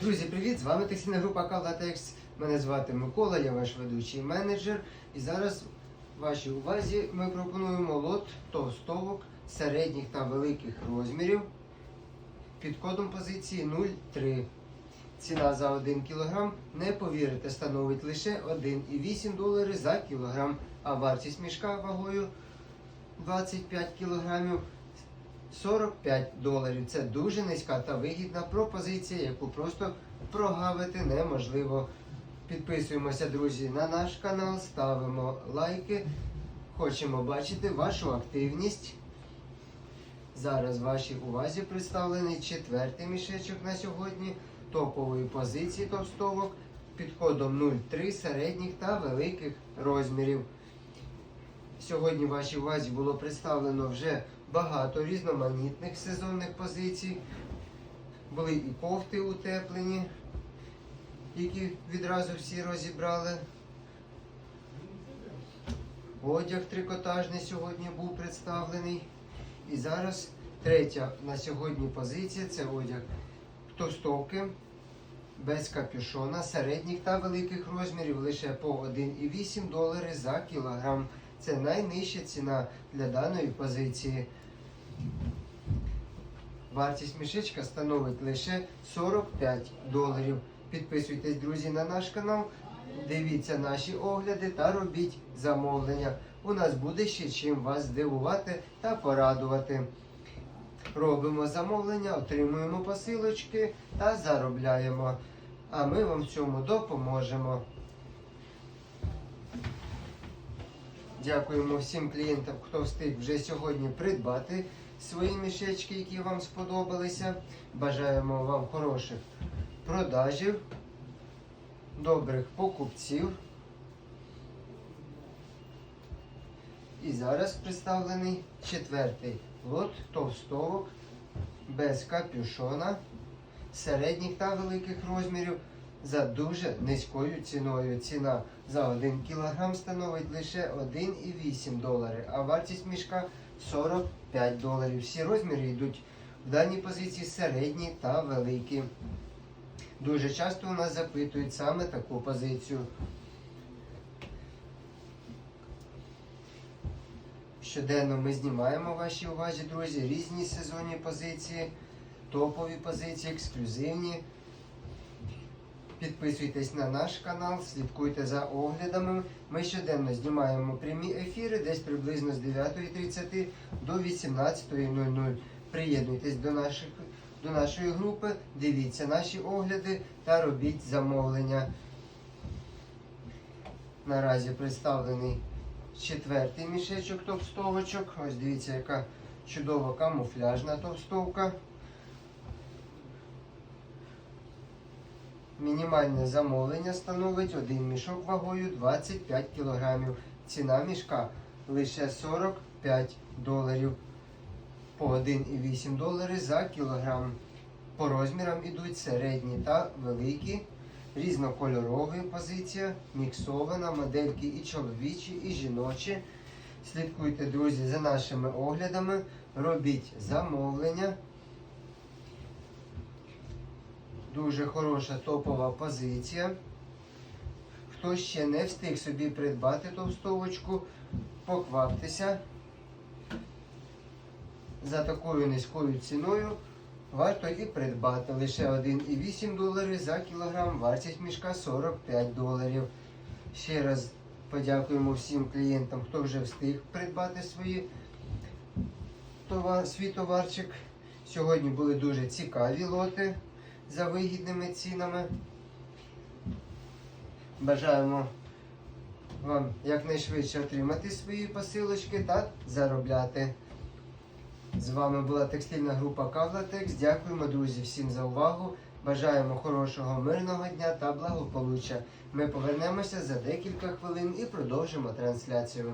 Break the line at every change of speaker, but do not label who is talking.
Друзі, привіт! З вами текстильна група Кавлатекс. Мене звати Микола, я ваш ведучий менеджер. І зараз вашій увазі ми пропонуємо лот товстовок середніх та великих розмірів під кодом позиції 0,3. Ціна за 1 кг, не повірите, становить лише 1,8 долари за кілограм, а вартість мішка вагою 25 кілограмів 45 доларів. Це дуже низька та вигідна пропозиція, яку просто прогавити неможливо. Підписуємося, друзі, на наш канал, ставимо лайки. Хочемо бачити вашу активність. Зараз вашій увазі представлений четвертий мішечок на сьогодні топової позиції товстовок під кодом 0,3 середніх та великих розмірів. Сьогодні вашій увазі було представлено вже багато різноманітних сезонних позицій. Були і кофти утеплені, які відразу всі розібрали. Одяг трикотажний сьогодні був представлений. І зараз третя на сьогодні позиція це одяг товстовки без капюшона середніх та великих розмірів лише по 1,8 долари за кілограм. Це найнижча ціна для даної позиції. Вартість мішечка становить лише 45 доларів. Підписуйтесь, друзі, на наш канал, дивіться наші огляди та робіть замовлення. У нас буде ще чим вас здивувати та порадувати. Робимо замовлення, отримуємо посилочки та заробляємо. А ми вам в цьому допоможемо. Дякуємо всім клієнтам, хто встиг вже сьогодні придбати свої мішечки, які вам сподобалися. Бажаємо вам хороших продажів, добрих покупців. І зараз представлений четвертий лот товстовок без капюшона середніх та великих розмірів за дуже низькою ціною. Ціна за 1 кг становить лише 1,8 долари, а вартість мішка 45 доларів. Всі розміри йдуть в даній позиції середні та великі. Дуже часто у нас запитують саме таку позицію. Щоденно ми знімаємо вашій увазі, друзі, різні сезонні позиції, топові позиції, ексклюзивні. Підписуйтесь на наш канал, слідкуйте за оглядами. Ми щоденно знімаємо прямі ефіри десь приблизно з 9.30 до 18.00. Приєднуйтесь до, наших, до нашої групи, дивіться наші огляди та робіть замовлення. Наразі представлений четвертий мішечок товстовочок. Ось дивіться, яка чудова камуфляжна товстовка. Мінімальне замовлення становить один мішок вагою 25 кг. Ціна мішка лише 45 доларів по 1,8 долари за кілограм. По розмірам ідуть середні та великі. Різнокольорові позиція, міксована, модельки і чоловічі, і жіночі. Слідкуйте, друзі, за нашими оглядами, робіть замовлення. Дуже хороша топова позиція. Хто ще не встиг собі придбати товстовочку, покваптеся. За такою низькою ціною варто і придбати. Лише 1,8 долари за кілограм, вартість мішка 45 доларів. Ще раз подякуємо всім клієнтам, хто вже встиг придбати свої свій товарчик. Сьогодні були дуже цікаві лоти за вигідними цінами. Бажаємо вам якнайшвидше отримати свої посилочки та заробляти. З вами була текстильна група Кавлатекс. Дякуємо, друзі, всім за увагу. Бажаємо хорошого, мирного дня та благополуччя. Ми повернемося за декілька хвилин і продовжимо трансляцію.